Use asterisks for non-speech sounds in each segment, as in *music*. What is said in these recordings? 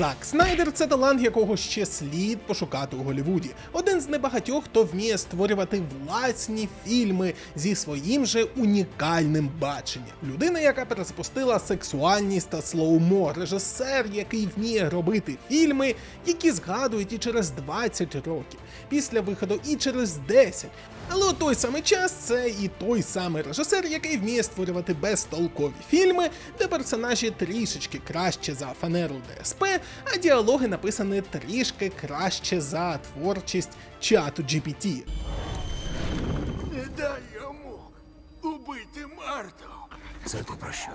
Зак Снайдер це талант, якого ще слід пошукати у Голлівуді. Один з небагатьох, хто вміє створювати власні фільми зі своїм же унікальним баченням. Людина, яка перезапустила сексуальність та слоумо, режисер, який вміє робити фільми, які згадують і через 20 років, після виходу і через 10. Але у той самий час це і той самий режисер, який вміє створювати безтолкові фільми, де персонажі трішечки краще за фанеру ДСП, а діалоги написані трішки краще за творчість чату GPT. Не дай йому убити Марту. Це ти про що?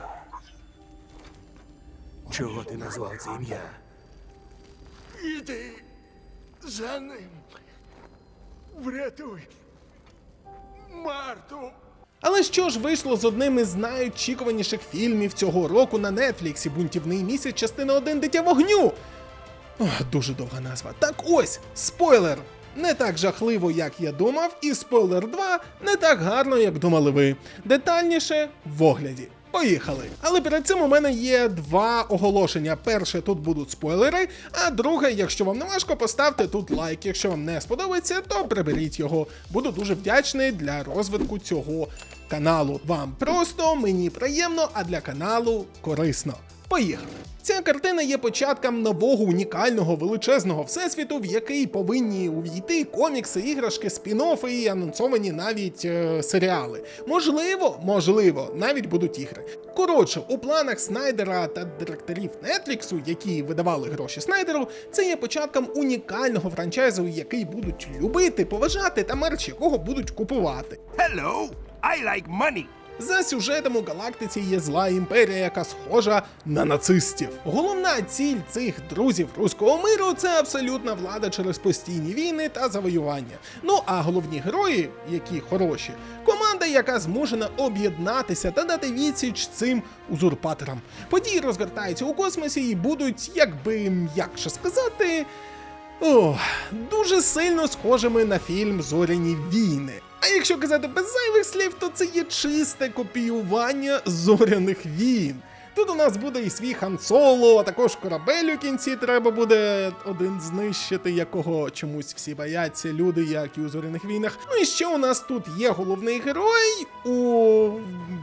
Чого ти назвав це ім'я? Іди за ним. Врятуй Марту. Але що ж вийшло з одним із найочікуваніших фільмів цього року на Нетфліксі Бунтівний місяць, частина 1 Дитя вогню. Ох, дуже довга назва. Так ось, спойлер! Не так жахливо, як я думав, і спойлер 2 не так гарно, як думали ви. Детальніше в огляді. Поїхали. Але перед цим у мене є два оголошення. Перше, тут будуть спойлери, а друге, якщо вам не важко, поставте тут лайк. Якщо вам не сподобається, то приберіть його. Буду дуже вдячний для розвитку цього каналу. Вам просто, мені приємно, а для каналу корисно. Поїхали! Ця картина є початком нового унікального величезного всесвіту, в який повинні увійти комікси, іграшки, спін-оффи і анонсовані навіть е, серіали. Можливо, можливо, навіть будуть ігри. Коротше, у планах Снайдера та директорів Нетліксу, які видавали гроші Снайдеру, це є початком унікального франчайзу, який будуть любити, поважати та мерч якого будуть купувати. Hello! I like money! За сюжетом у галактиці є зла імперія, яка схожа на нацистів. Головна ціль цих друзів руського миру це абсолютна влада через постійні війни та завоювання. Ну а головні герої, які хороші, команда, яка змушена об'єднатися та дати відсіч цим узурпаторам. Події розгортаються у космосі і будуть, якби м'якше сказати. Ох, дуже сильно схожими на фільм Зоряні війни. А якщо казати без зайвих слів, то це є чисте копіювання зоряних війн. Тут у нас буде і свій Хан Соло, а також корабель у кінці треба буде один знищити, якого чомусь всі бояться люди, як і у зоряних війнах. Ну і ще у нас тут є головний герой у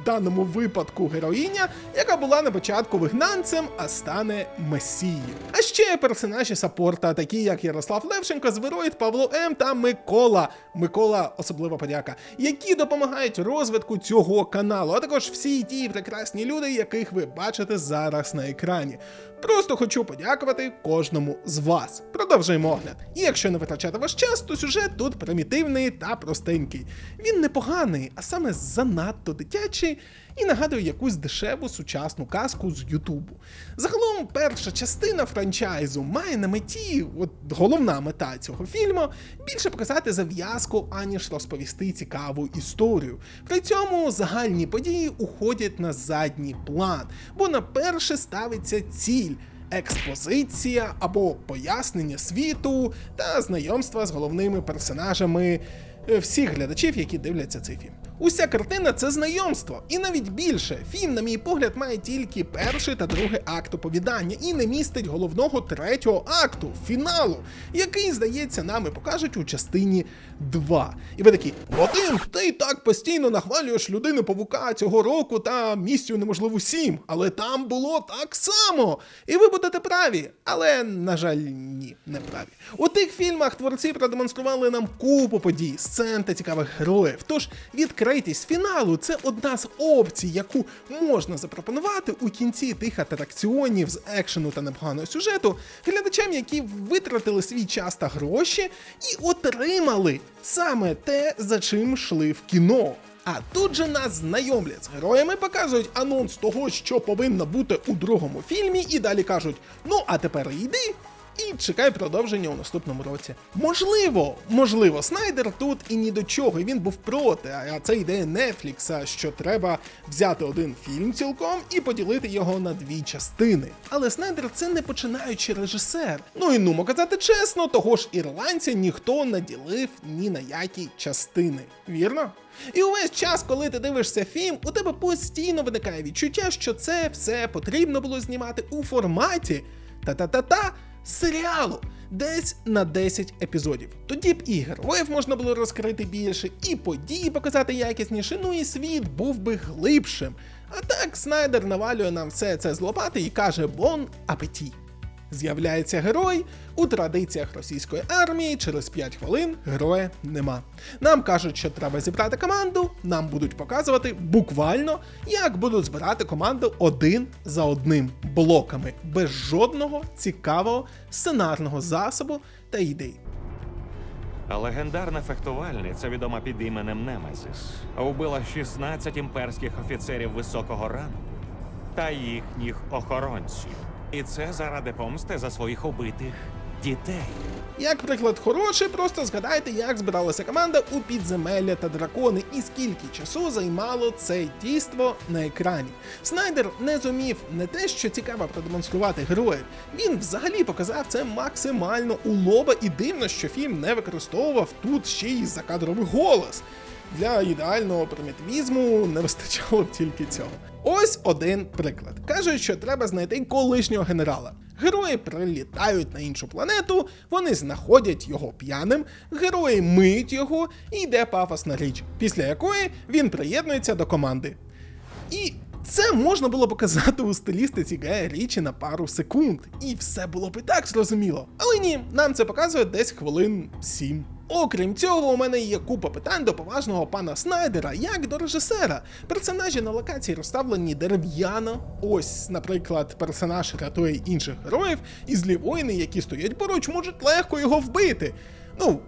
даному випадку героїня, яка була на початку вигнанцем, а стане месією. А ще персонажі саппорта, такі як Ярослав Левченко, Звероїд, Павло М та Микола. Микола, особлива подяка, які допомагають розвитку цього каналу, а також всі ті прекрасні люди, яких ви бачите зараз на екрані. Просто хочу подякувати кожному з вас. Продовжуємо огляд. І якщо не витрачати ваш час, то сюжет тут примітивний та простенький. Він непоганий, а саме занадто дитячий і нагадує якусь дешеву сучасну казку з Ютубу. Загалом, перша частина франчайзу має на меті, от головна мета цього фільму, більше показати зав'язку, аніж розповісти цікаву історію. При цьому загальні події уходять на задній план, бо на перше ставиться ціль. Експозиція або пояснення світу та знайомства з головними персонажами е, всіх глядачів, які дивляться цей фільм. Уся картина це знайомство, і навіть більше. Фільм, на мій погляд, має тільки перший та другий акт оповідання і не містить головного третього акту, фіналу, який, здається, нам і покажуть у частині 2. І ви такі, Вадим, ти і так постійно нахвалюєш людину павука цього року та місію неможливу 7, але там було так само. І ви будете праві. Але, на жаль, ні, не праві. У тих фільмах творці продемонстрували нам купу подій, сцен та цікавих героїв. Тож відкритість фіналу це одна з опцій, яку можна запропонувати у кінці тих атракціонів з екшену та непоганого сюжету глядачам, які витратили свій час та гроші і отримали саме те, за чим йшли в кіно. А тут же нас знайомлять з героями, показують анонс того, що повинно бути у другому фільмі, і далі кажуть: ну а тепер йди. І чекай продовження у наступному році. Можливо, можливо, Снайдер тут і ні до чого, і він був проти. А це ідея Нетфлікса, що треба взяти один фільм цілком і поділити його на дві частини. Але Снайдер це не починаючий режисер. Ну і нумо казати чесно, того ж ірландця ніхто не ділив ні на які частини. Вірно? І увесь час, коли ти дивишся фільм, у тебе постійно виникає відчуття, що це все потрібно було знімати у форматі та-та-та-та серіалу. Десь на 10 епізодів. Тоді б і героїв можна було розкрити більше, і події показати якісніше, ну і світ був би глибшим. А так Снайдер навалює нам все це з лопати і каже бон апеті. З'являється герой у традиціях російської армії. Через 5 хвилин героя нема. Нам кажуть, що треба зібрати команду. Нам будуть показувати буквально, як будуть збирати команду один за одним блоками, без жодного цікавого сценарного засобу та ідей. Легендарна фехтувальниця, відома під іменем Немезис, вбила 16 імперських офіцерів високого рангу та їхніх охоронців. І це заради помсти за своїх убитих дітей. Як приклад хороший, просто згадайте, як збиралася команда у підземелля та дракони, і скільки часу займало це дійство на екрані. Снайдер не зумів не те, що цікаво продемонструвати героїв. Він взагалі показав це максимально у лоба, і дивно, що фільм не використовував тут ще й закадровий голос. Для ідеального примітивізму не вистачало б тільки цього. Ось один приклад. Кажуть, що треба знайти колишнього генерала. Герої прилітають на іншу планету, вони знаходять його п'яним, герої миють його і йде пафосна річ, після якої він приєднується до команди. І це можна було показати у стилістиці Гая Річі на пару секунд, і все було б і так зрозуміло. Але ні, нам це показує десь хвилин 7. Окрім цього, у мене є купа питань до поважного пана Снайдера, як до режисера. Персонажі на локації розставлені дерев'яно. Ось, наприклад, персонаж рятує інших героїв, і злі воїни, які стоять поруч, можуть легко його вбити. Ну,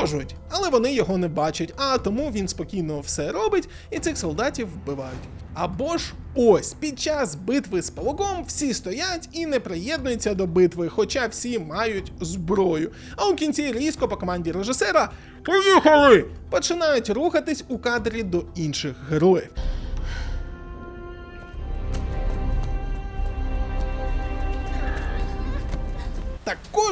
Можуть, але вони його не бачать, а тому він спокійно все робить і цих солдатів вбивають. Або ж ось під час битви з павуком всі стоять і не приєднуються до битви, хоча всі мають зброю. А у кінці різко по команді режисера Поїхали! починають рухатись у кадрі до інших героїв.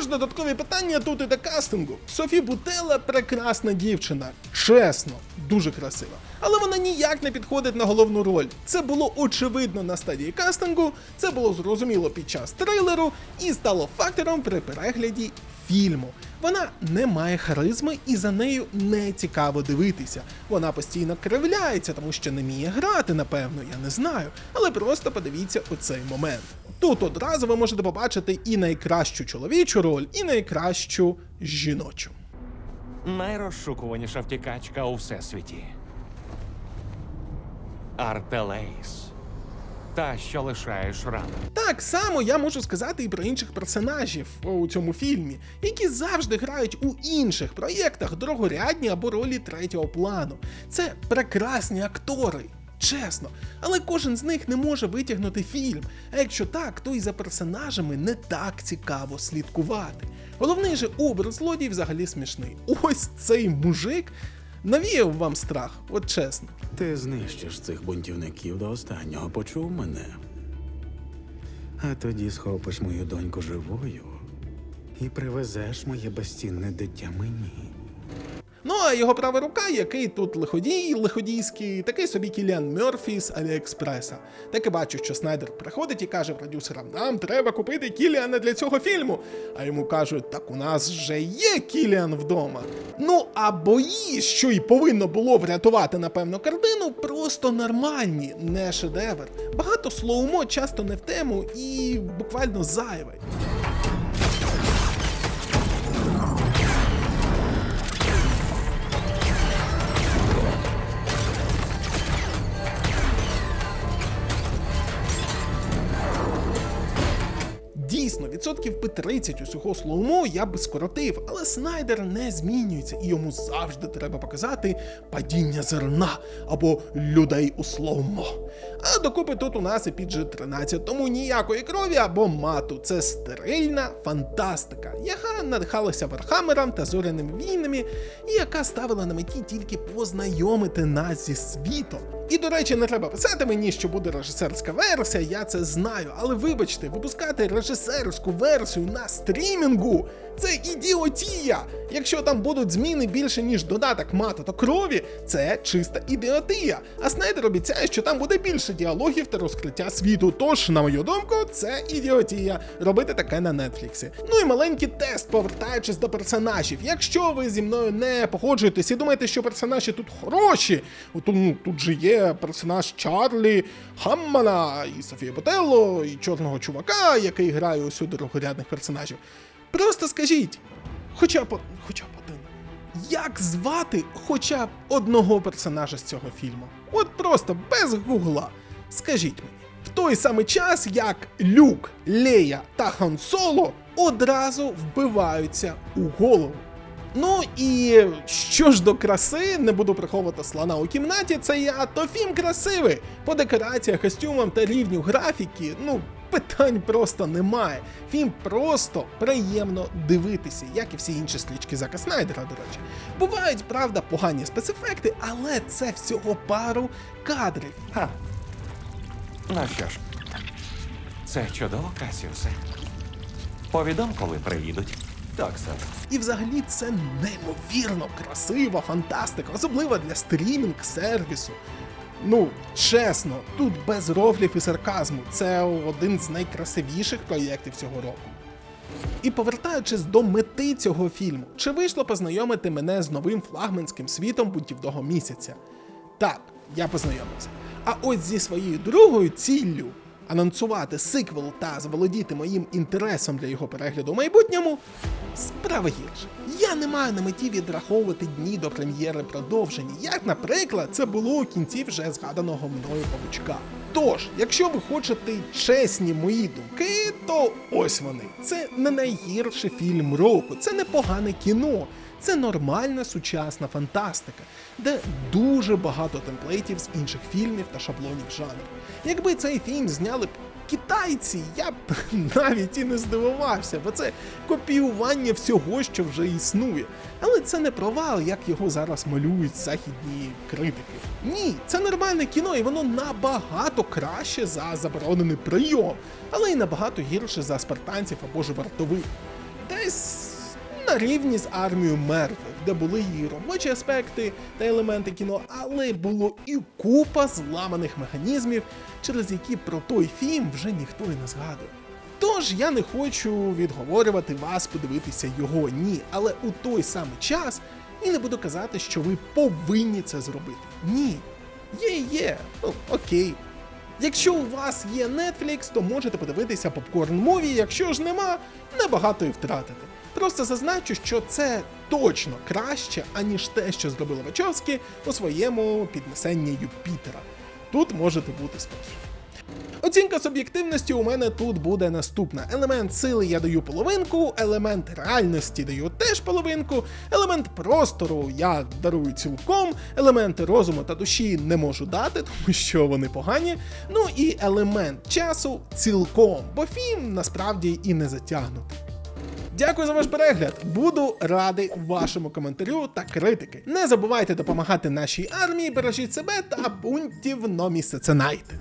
Також додаткові питання тут і до кастингу. Софі Бутела прекрасна дівчина, чесно, дуже красива. Але вона ніяк не підходить на головну роль. Це було очевидно на стадії кастингу, це було зрозуміло під час трейлеру і стало фактором при перегляді фільму. Вона не має харизми і за нею не цікаво дивитися. Вона постійно кривляється, тому що не вміє грати, напевно, я не знаю. Але просто подивіться у цей момент. Тут одразу ви можете побачити і найкращу чоловічу роль, і найкращу жіночу. Найрозшукуваніша втікачка у всесвіті. Артелейс. Та, що лишає шрам. Так само я можу сказати і про інших персонажів у цьому фільмі, які завжди грають у інших проєктах другорядні або ролі третього плану. Це прекрасні актори. Чесно, але кожен з них не може витягнути фільм. А якщо так, то і за персонажами не так цікаво слідкувати. Головний же образ злодій взагалі смішний. Ось цей мужик навіяв вам страх, от чесно. Ти знищиш цих бунтівників до останнього, почув мене. А тоді схопиш мою доньку живою і привезеш моє безцінне дитя мені. Ну а його права рука, який тут лиходій, лиходійський, такий собі Кіліан Мерфі з Аліекспреса. Так і бачу, що Снайдер приходить і каже продюсерам: нам треба купити Кіліана для цього фільму. А йому кажуть, так у нас вже є Кіліан вдома. Ну а бої, що й повинно було врятувати, напевно, картину, просто нормальні, не шедевр. Багато слоумо часто не в тему і буквально зайве. Відсотків би 30 усього слоумо я би скоротив, але Снайдер не змінюється, і йому завжди треба показати падіння зерна або людей у слоумо. А докупи тут у нас і PG-13, тому ніякої крові або мату. Це стерильна фантастика, яка надихалася Вархамером та зоряними війнами, і яка ставила на меті тільки познайомити нас зі світом. І до речі, не треба писати мені, що буде режисерська версія, я це знаю. Але вибачте, випускати режисерську версію на стрімінгу це ідіотія. Якщо там будуть зміни більше, ніж додаток мата та крові, це чиста ідіотія. А Снайдер обіцяє, що там буде більше діалогів та розкриття світу. Тож, на мою думку, це ідіотія. Робити таке на Нетфліксі. Ну і маленький тест, повертаючись до персонажів. Якщо ви зі мною не погоджуєтесь і думаєте, що персонажі тут хороші, от, ну, тут же є персонаж Чарлі, Хаммана, і Софія Ботелло, і чорного чувака, який грає усю другорядних персонажів. Просто скажіть, хоча б, хоча б один. Як звати хоча б одного персонажа з цього фільму? От просто без гугла. Скажіть мені, в той самий час, як Люк, Лея та Хан Соло одразу вбиваються у голову. Ну і що ж до краси, не буду приховувати слона у кімнаті, це я, то фільм красивий. По декораціях, костюмам та рівню графіки, ну, питань просто немає. Фільм просто приємно дивитися, як і всі інші стрічки Зака Снайдера, до речі. Бувають, правда, погані спецефекти, але це всього пару кадрів. Ха. Ну що ж, це чудово, Касіусе. Повідом, коли приїдуть. Так, сер. І взагалі це неймовірно красива фантастика, особливо для стрімінг-сервісу. Ну, чесно, тут без рофлів і сарказму. Це один з найкрасивіших проєктів цього року. І повертаючись до мети цього фільму, чи вийшло познайомити мене з новим флагманським світом бунтівного місяця? Так, я познайомився. А ось зі своєю другою ціллю анонсувати сиквел та заволодіти моїм інтересом для його перегляду у майбутньому справа гірше. Я не маю на меті відраховувати дні до прем'єри продовження, як, наприклад, це було у кінці вже згаданого мною павучка. Тож, якщо ви хочете чесні мої думки, то ось вони. Це не найгірший фільм року, це непогане кіно. Це нормальна сучасна фантастика, де дуже багато темплейтів з інших фільмів та шаблонів жанру. Якби цей фільм зняли б китайці, я б *laughs* навіть і не здивувався, бо це копіювання всього, що вже існує. Але це не провал, як його зараз малюють західні критики. Ні, це нормальне кіно, і воно набагато краще за заборонений прийом, але й набагато гірше за спартанців або ж вартових. Десь на рівні з армією мертвих, де були і робочі аспекти та елементи кіно, але було і купа зламаних механізмів, через які про той фільм вже ніхто і не згадує. Тож я не хочу відговорювати вас подивитися його ні, але у той самий час і не буду казати, що ви повинні це зробити. Ні. Є, є, ну окей. Якщо у вас є Netflix, то можете подивитися попкорн мові, якщо ж нема, небагато і втратити. Просто зазначу, що це точно краще, аніж те, що зробили Вачовські у своєму піднесенні Юпітера. Тут можете бути спершу. Оцінка суб'єктивності у мене тут буде наступна: елемент сили я даю половинку, елемент реальності даю теж половинку, елемент простору я дарую цілком, елементи розуму та душі не можу дати, *laughs* тому що вони погані. Ну і елемент часу цілком, бо фільм насправді і не затягнутий. Дякую за ваш перегляд. Буду радий вашому коментарю та критики. Не забувайте допомагати нашій армії, бережіть себе та бунтівно місце це найте.